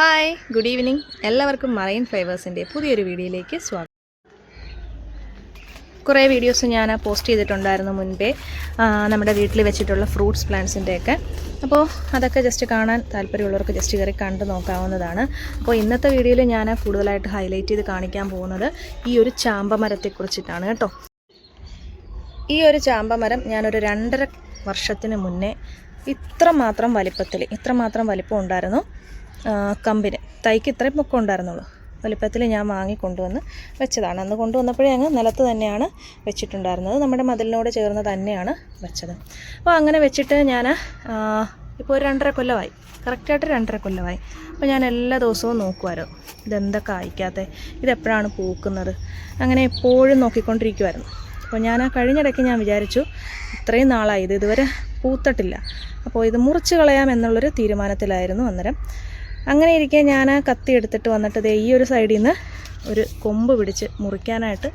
Hi good evening എല്ലാവർക്കും marine ഫ്ലേവേഴ്സിന്റെ പുതിയൊരു വീഡിയോയിലേക്ക് സ്വാഗതം. കുറേ വീഡിയോസ് ഞാൻ പോസ്റ്റ് ചെയ്തിട്ടുണ്ടായിരുന്നു മുൻപേ. നമ്മുടെ വീട്ടിൽ വെച്ചിട്ടുള്ള ഫ്രൂട്ട്സ് പ്ലാന്റ്സിന്റെയൊക്കെ അപ്പോൾ അതൊക്കെ ജസ്റ്റ് കാണാൻ താല്പര്യമുള്ളവർക്ക് ജസ്റ്റ് കയറി കണ്ടു നോക്കാവുന്നതാണ്. അപ്പോൾ ഇന്നത്തെ വീഡിയോയിൽ ഞാൻ കൂടുതലായിട്ട് ഹൈലൈറ്റ് ചെയ്ത് കാണിക്കാൻ പോകുന്നത് ഈ ഒരു ചാമ്പ മരത്തെക്കുറിച്ചിട്ടാണ് കേട്ടോ. ഈ ഒരു ചാമ്പമരം ഞാനൊരു രണ്ടര വർഷത്തിന് മുന്നേ ഇത്രമാത്രം വലിപ്പത്തിൽ ഇത്രമാത്രം വലിപ്പം ഉണ്ടായിരുന്നു. കമ്പിന്. തൈക്ക് ഇത്രയും പൊക്കം ഉണ്ടായിരുന്നുള്ളൂ. വലിപ്പത്തിൽ ഞാൻ വാങ്ങി കൊണ്ടുവന്ന് വെച്ചതാണ്. അന്ന് കൊണ്ടുവന്നപ്പോഴേ അങ്ങ് നിലത്ത് തന്നെയാണ് വെച്ചിട്ടുണ്ടായിരുന്നത്. നമ്മുടെ മതിലിനോട് ചേർന്ന് തന്നെയാണ് വെച്ചത്. അപ്പോൾ അങ്ങനെ വെച്ചിട്ട് ഞാൻ ഇപ്പോൾ ഒരു രണ്ടര കൊല്ലമായി. കറക്റ്റായിട്ട് രണ്ടര കൊല്ലമായി. അപ്പോൾ ഞാൻ എല്ലാ ദിവസവും നോക്കുമായിരുന്നു ഇതെന്താ കായ്ക്കാത്ത ഇതെപ്പോഴാണ് പൂക്കുന്നത്? അങ്ങനെ എപ്പോഴും നോക്കിക്കൊണ്ടിരിക്കുമായിരുന്നു അപ്പോൾ ഞാൻ ആ കഴിഞ്ഞിടയ്ക്ക് ഞാൻ വിചാരിച്ചു ഇത്രയും നാളായി. ഇത് ഇതുവരെ പൂത്തട്ടില്ല. അപ്പോൾ ഇത് മുറിച്ച് കളയാം എന്നുള്ളൊരു തീരുമാനത്തിലായിരുന്നു അന്നേരം. അങ്ങനെ ഇരിക്കെ ഞാൻ ആ കത്തി എടുത്തിട്ട് വന്നിട്ട് ദേ ഈ ഒരു സൈഡിൽ നിന്ന് ഒരു കൊമ്പ് പിടിച്ച് മുറിക്കാനായിട്ട്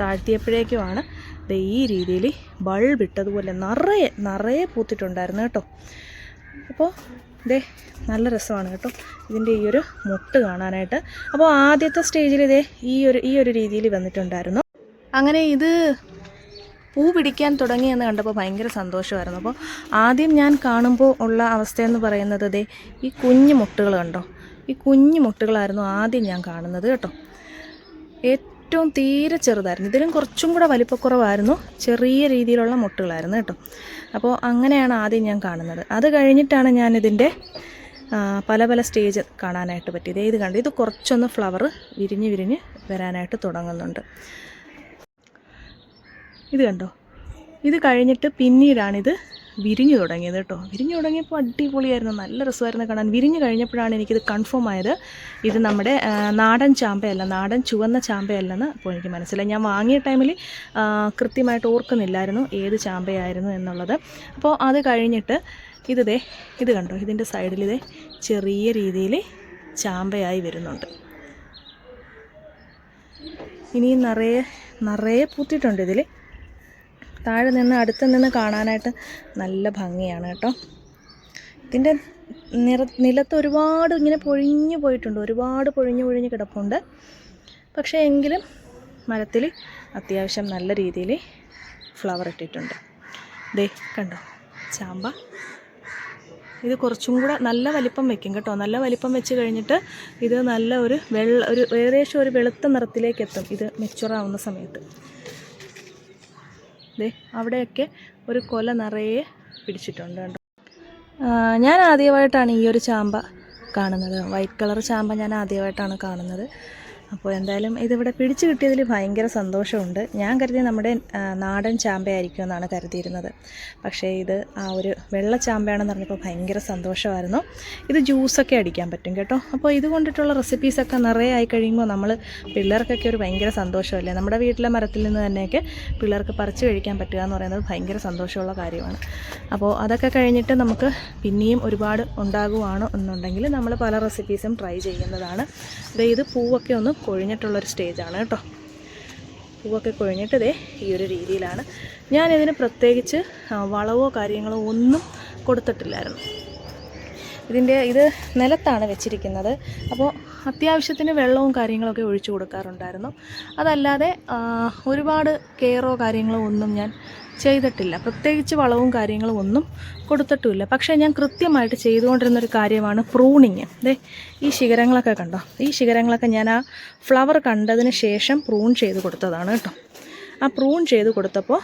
താഴ്ത്തിയപ്പോഴേക്കുമാണ് ദേ ഈ രീതിയിൽ ബൾബ് ഇട്ടതുപോലെ നിറയെ നിറയെ പൂത്തിട്ടുണ്ടായിരുന്നു കേട്ടോ. അപ്പോൾ ഇതേ നല്ല രസമാണ് കേട്ടോ ഇതിന്റെ ഈ ഒരു മുട്ട് കാണാനായിട്ട്. അപ്പോൾ ആദ്യത്തെ സ്റ്റേജിൽ ഇതേ ഈ ഒരു ഈ ഒരു രീതിയിൽ വന്നിട്ടുണ്ടായിരുന്നു. അങ്ങനെ ഇത് പൂ പിടിക്കാൻ തുടങ്ങിയെന്ന് കണ്ടപ്പോൾ ഭയങ്കര സന്തോഷമായിരുന്നു. അപ്പോൾ ആദ്യം ഞാൻ കാണുമ്പോൾ ഉള്ള അവസ്ഥയെന്ന് പറയുന്നത് ദേ ഈ കുഞ്ഞു മുട്ടുകൾ കണ്ടോ? ഈ കുഞ്ഞു മുട്ടുകളായിരുന്നു ആദ്യം ഞാൻ കാണുന്നത് കേട്ടോ. ഏറ്റവും തീരെ ചെറുതായിരുന്നു. ഇതിലും കുറച്ചും കൂടെ വലിപ്പക്കുറവായിരുന്നു. ചെറിയ രീതിയിലുള്ള മുട്ടുകളായിരുന്നു കേട്ടോ. അപ്പോൾ അങ്ങനെയാണ് ആദ്യം ഞാൻ കാണുന്നത്. അത് കഴിഞ്ഞിട്ടാണ് ഞാനിതിന്റെ പല പല സ്റ്റേജ് കാണാനായിട്ട് പറ്റിയത്. ഇത് കണ്ടു? ഇത് കുറച്ചൊന്ന് ഫ്ലവർ വിരിഞ്ഞ് വിരിഞ്ഞ് വരാനായിട്ട് തുടങ്ങുന്നുണ്ട്. ഇത് കണ്ടോ? ഇത് കഴിഞ്ഞിട്ട് പിന്നീടാണിത് വിരിഞ്ഞു തുടങ്ങിയത് കേട്ടോ. വിരിഞ്ഞു തുടങ്ങിയപ്പോൾ അടിപൊളിയായിരുന്നു. നല്ല രസമായിരുന്നു കാണാൻ. വിരിഞ്ഞു കഴിഞ്ഞപ്പോഴാണ് എനിക്കിത് കൺഫേം ആയത്. ഇത് നമ്മുടെ നാടൻ ചാമ്പയല്ല നാടൻ ചുവന്ന ചാമ്പയല്ലെന്ന് ഇപ്പോൾ എനിക്ക് മനസ്സിലായി. ഞാൻ വാങ്ങിയ ടൈമിൽ കൃത്യമായിട്ട് ഓർക്കുന്നില്ലായിരുന്നു ഏത് ചാമ്പയായിരുന്നു എന്നുള്ളത്. അപ്പോൾ അത് കഴിഞ്ഞിട്ട് ഇത് ഇത് കണ്ടോ? ഇതിന്റെ സൈഡിൽ ഇതേ ചെറിയ രീതിയിൽ ചാമ്പയായി വരുന്നുണ്ട്. ഇനിയും നിറയെ നിറയെ പൂത്തിട്ടുണ്ട് ഇതിൽ താഴെ നിന്ന് അടുത്ത് നിന്ന് കാണാനായിട്ട് നല്ല ഭംഗിയാണ് കേട്ടോ. ഇതിന്റെ നിറ നിലത്ത് ഒരുപാട് ഇങ്ങനെ പൊഴിഞ്ഞു പോയിട്ടുണ്ട്. ഒരുപാട് പൊഴിഞ്ഞു പൊഴിഞ്ഞ് കിടപ്പുണ്ട്. പക്ഷേ എങ്കിലും മരത്തിൽ അത്യാവശ്യം നല്ല രീതിയിൽ ഫ്ലവർ ഇട്ടിട്ടുണ്ട്. ദേ കണ്ടോ? ചാമ്പ. ഇത് കുറച്ചും കൂടെ നല്ല വലിപ്പം വെക്കും കേട്ടോ. നല്ല വലിപ്പം വെച്ച് കഴിഞ്ഞിട്ട് ഇത് നല്ല ഒരു വെള്ള ഒരു ഏകദേശം ഒരു വെളുത്ത നിറത്തിലേക്ക് എത്തും. ഇത് മെച്ചുറാവുന്ന സമയത്ത്. ദേ അവിടെയൊക്കെ ഒരു കൊല നിറയെ പിടിച്ചിട്ടുണ്ട് കണ്ടോ? ഞാൻ ആദ്യമായിട്ടാണ് ഈ ഒരു ചാമ്പ കാണുന്നത്. വൈറ്റ് കളർ ചാമ്പ ഞാൻ ആദ്യമായിട്ടാണ് കാണുന്നത്. അപ്പോൾ എന്തായാലും ഇതിവിടെ പിടിച്ചു കിട്ടിയതിൽ ഭയങ്കര സന്തോഷമുണ്ട്. ഞാൻ കരുതി നമ്മുടെ നാടൻ ചാമ്പയായിരിക്കും എന്നാണ് കരുതിയിരുന്നത്. പക്ഷേ ഇത് ആ ഒരു വെള്ള ചാമ്പയാണെന്ന് പറഞ്ഞപ്പോൾ ഭയങ്കര സന്തോഷമായിരുന്നു. ഇത് ജ്യൂസൊക്കെ അടിക്കാൻ പറ്റും കേട്ടോ. അപ്പോൾ ഇത് കൊണ്ടിട്ടുള്ള റെസിപ്പീസൊക്കെ നിറയെ ആയി കഴിയുമ്പോൾ നമ്മൾ പിള്ളേർക്കൊക്കെ ഒരു ഭയങ്കര സന്തോഷമല്ലേ? നമ്മുടെ വീട്ടിലെ മരത്തിൽ നിന്ന് തന്നെയൊക്കെ പിള്ളേർക്ക് പറിച്ചു കഴിക്കാൻ പറ്റുക എന്ന് പറയുന്നത് ഭയങ്കര സന്തോഷമുള്ള കാര്യമാണ്. അപ്പോൾ അതൊക്കെ കഴിഞ്ഞിട്ട് നമുക്ക് പിന്നെയും ഒരുപാട് ഉണ്ടാകുവാണോ എന്നുണ്ടെങ്കിൽ നമ്മൾ പല റെസിപ്പീസും ട്രൈ ചെയ്യുന്നതാണ്. ഇത് പൂവൊക്കെ ഒന്ന് കൊഴിഞ്ഞിട്ടുള്ളൊരു സ്റ്റേജാണ് കേട്ടോ. പൂവൊക്കെ കൊഴിഞ്ഞിട്ട് ദേ ഈ ഒരു രീതിയിലാണ്. ഞാനിതിന് പ്രത്യേകിച്ച് വളവോ കാര്യങ്ങളോ ഒന്നും കൊടുത്തിട്ടില്ലായിരുന്നു. ഇതിന്റെ ഇത് നിലത്താണ് വെച്ചിരിക്കുന്നത്. അപ്പോൾ അത്യാവശ്യത്തിന് വെള്ളവും കാര്യങ്ങളൊക്കെ ഒഴിച്ചു കൊടുക്കാറുണ്ടായിരുന്നു. അതല്ലാതെ ഒരുപാട് കെയറോ കാര്യങ്ങളോ ഒന്നും ഞാൻ ചെയ്തിട്ടില്ല. പ്രത്യേകിച്ച് വളവും കാര്യങ്ങളും ഒന്നും കൊടുത്തിട്ടുമില്ല. പക്ഷേ ഞാൻ കൃത്യമായിട്ട് ചെയ്തുകൊണ്ടിരുന്നൊരു കാര്യമാണ് പ്രൂണിങ്. ദേ ഈ ശിഖരങ്ങളൊക്കെ കണ്ടോ? ഈ ശിഖരങ്ങളൊക്കെ ഞാൻ ആ ഫ്ലവർ കണ്ടതിന് ശേഷം പ്രൂൺ ചെയ്ത് കൊടുത്തതാണ് കേട്ടോ. ആ പ്രൂൺ ചെയ്ത് കൊടുത്തപ്പോൾ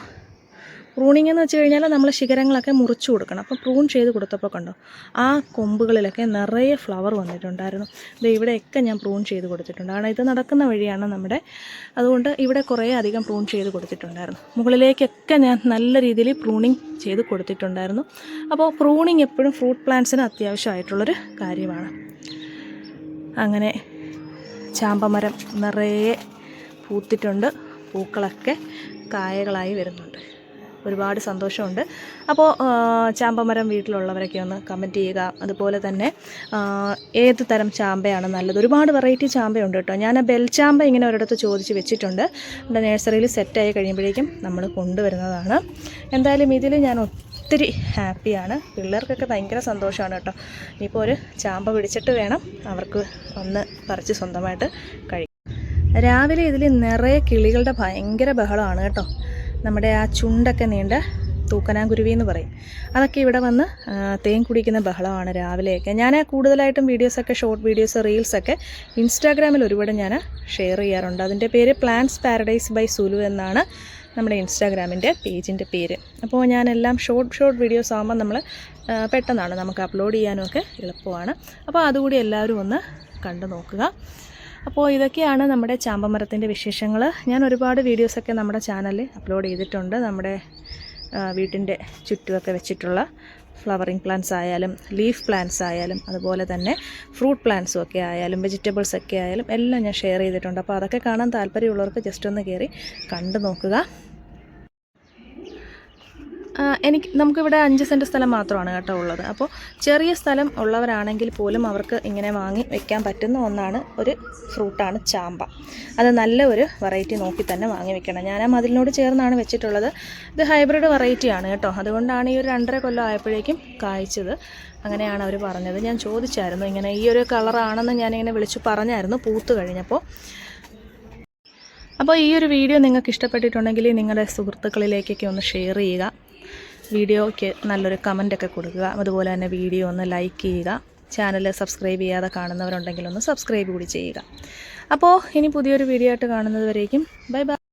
പ്രൂണിങ് എന്ന് വെച്ച് കഴിഞ്ഞാൽ നമ്മൾ ശിഖരങ്ങളൊക്കെ മുറിച്ചു കൊടുക്കണം. അപ്പോൾ പ്രൂൺ ചെയ്ത് കൊടുത്തപ്പോൾ കണ്ടോ ആ കൊമ്പുകളിലൊക്കെ നിറയെ ഫ്ലവർ വന്നിട്ടുണ്ടായിരുന്നു. ഇത് ഇവിടെയൊക്കെ ഞാൻ പ്രൂൺ ചെയ്ത് കൊടുത്തിട്ടുണ്ട്. കാരണം ഇത് നടക്കുന്ന വഴിയാണ് നമ്മുടെ അതുകൊണ്ട് ഇവിടെ കുറേ അധികം പ്രൂൺ ചെയ്ത് കൊടുത്തിട്ടുണ്ടായിരുന്നു. മുകളിലേക്കൊക്കെ ഞാൻ നല്ല രീതിയിൽ പ്രൂണിങ് ചെയ്ത് കൊടുത്തിട്ടുണ്ടായിരുന്നു. അപ്പോൾ പ്രൂണിങ് എപ്പോഴും ഫ്രൂട്ട് പ്ലാന്റ്സിന് അത്യാവശ്യമായിട്ടുള്ളൊരു കാര്യമാണ്. അങ്ങനെ ചാമ്പമരം നിറയെ പൂത്തിട്ടുണ്ട്. പൂക്കളൊക്കെ കായകളായി വരുന്നുണ്ട്. ഒരുപാട് സന്തോഷമുണ്ട്. അപ്പോൾ ചാമ്പമരം വീട്ടിലുള്ളവരൊക്കെ ഒന്ന് കമന്റ് ചെയ്യുക. അതുപോലെ തന്നെ ഏത് തരം ചാമ്പയാണ് നല്ലത്? ഒരുപാട് വെറൈറ്റി ചാമ്പയുണ്ട് കേട്ടോ. ഞാൻ ബെൽ ചാമ്പ ഇങ്ങനെ ഒരിടത്ത് ചോദിച്ച് വെച്ചിട്ടുണ്ട്. നമ്മുടെ നേഴ്സറിയിൽ സെറ്റായി കഴിയുമ്പോഴേക്കും നമ്മൾ കൊണ്ടുവരുന്നതാണ്. എന്തായാലും ഇതിൽ ഞാൻ ഒത്തിരി ഹാപ്പിയാണ് പിള്ളേർക്കൊക്കെ ഭയങ്കര സന്തോഷമാണ് കേട്ടോ. ഇനിയിപ്പോൾ ഒരു ചാമ്പ പിടിച്ചിട്ട് വേണം അവർക്ക് ഒന്ന് പറിച്ച് സ്വന്തമായിട്ട് കഴിക്കും രാവിലെ ഇതിൽ നിറയെ കിളികളുടെ ഭയങ്കര ബഹളമാണ് കേട്ടോ. നമ്മുടെ ആ ചുണ്ടൊക്കെ നീണ്ട തൂക്കനാങ്കുരുവി എന്ന് പറയും. അതൊക്കെ ഇവിടെ വന്ന് തേൻ കുടിക്കുന്ന ബഹളമാണ് രാവിലെയൊക്കെ. ഞാൻ കൂടുതലായിട്ടും വീഡിയോസൊക്കെ ഷോർട്ട് വീഡിയോസ് റീൽസൊക്കെ ഇൻസ്റ്റാഗ്രാമിൽ ഒരുപാട് ഞാൻ ഷെയർ ചെയ്യാറുണ്ട്. അതിന്റെ പേര് പ്ലാന്റ്സ് പാരഡൈസ് ബൈ സുലു എന്നാണ് നമ്മുടെ ഇൻസ്റ്റാഗ്രാമിന്റെ പേജിന്റെ പേര്. അപ്പോൾ ഞാനെല്ലാം ഷോർട്ട് ഷോർട്ട് വീഡിയോസ് ആകുമ്പോൾ നമ്മൾ പെട്ടെന്നാണ് നമുക്ക് അപ്ലോഡ് ചെയ്യാനും ഒക്കെ എളുപ്പമാണ്. അപ്പോൾ അതുകൂടി എല്ലാവരും ഒന്ന് കണ്ടു നോക്കുക അപ്പോൾ ഇതൊക്കെയാണ് നമ്മുടെ ചാമ്പമരത്തിന്റെ വിശേഷങ്ങൾ ഞാൻ ഒരുപാട് വീഡിയോസൊക്കെ നമ്മുടെ ചാനലിൽ അപ്ലോഡ് ചെയ്തിട്ടുണ്ട്. നമ്മുടെ വീട്ടിന്റെ ചുറ്റുമൊക്കെ വെച്ചിട്ടുള്ള ഫ്ലവറിങ് പ്ലാന്റ്സ് ആയാലും ലീഫ് പ്ലാന്റ്സ് ആയാലും അതുപോലെ തന്നെ ഫ്രൂട്ട് പ്ലാന്റ്സും ഒക്കെ ആയാലും വെജിറ്റബിൾസ് ഒക്കെ ആയാലും എല്ലാം ഞാൻ ഷെയർ ചെയ്തിട്ടുണ്ട്. അപ്പോൾ അതൊക്കെ കാണാൻ താല്പര്യമുള്ളവർക്ക് ജസ്റ്റ് ഒന്ന് കയറി കണ്ടു നോക്കുക. എനിക്ക് നമുക്കിവിടെ അഞ്ച് സെന്റ് സ്ഥലം മാത്രമാണ് കേട്ടോ ഉള്ളത്. അപ്പോൾ ചെറിയ സ്ഥലം ഉള്ളവരാണെങ്കിൽ പോലും അവർക്ക് ഇങ്ങനെ വാങ്ങി വെക്കാൻ പറ്റുന്ന ഒന്നാണ് ഒരു ഫ്രൂട്ടാണ് ചാമ്പ. അത് നല്ല ഒരു വെറൈറ്റി നോക്കി തന്നെ വാങ്ങി വെക്കണം. ഞാൻ ആ മതിലിനോട് ചേർന്നാണ് വെച്ചിട്ടുള്ളത്. ഇത് ഹൈബ്രിഡ് വെറൈറ്റിയാണ് കേട്ടോ. അതുകൊണ്ടാണ് ഈ ഒരു രണ്ടര കൊല്ലം ആയപ്പോഴേക്കും കായ്ച്ചത്. അങ്ങനെയാണ് അവർ പറഞ്ഞത്. ഞാൻ ചോദിച്ചായിരുന്നു ഇങ്ങനെ ഈ ഒരു കളറാണെന്ന് ഞാനിങ്ങനെ വിളിച്ചു പറഞ്ഞായിരുന്നു പൂത്ത് കഴിഞ്ഞപ്പോൾ. അപ്പോൾ ഈ ഒരു വീഡിയോ നിങ്ങൾക്ക് ഇഷ്ടപ്പെട്ടിട്ടുണ്ടെങ്കിൽ നിങ്ങളുടെ സുഹൃത്തുക്കളിലേക്കൊക്കെ ഒന്ന് ഷെയർ ചെയ്യുക. വീഡിയോയ്ക്ക് നല്ലൊരു കമന്റൊക്കെ കൊടുക്കുക. അതുപോലെ തന്നെ വീഡിയോ ഒന്ന് ലൈക്ക് ചെയ്യുക. ചാനൽ സബ്സ്ക്രൈബ് ചെയ്യാതെ കാണുന്നവരുണ്ടെങ്കിൽ ഒന്ന് സബ്സ്ക്രൈബ് കൂടി ചെയ്യുക. അപ്പോൾ ഇനി പുതിയൊരു വീഡിയോ ആയിട്ട് കാണുന്നത് വരേക്കും. Bye bye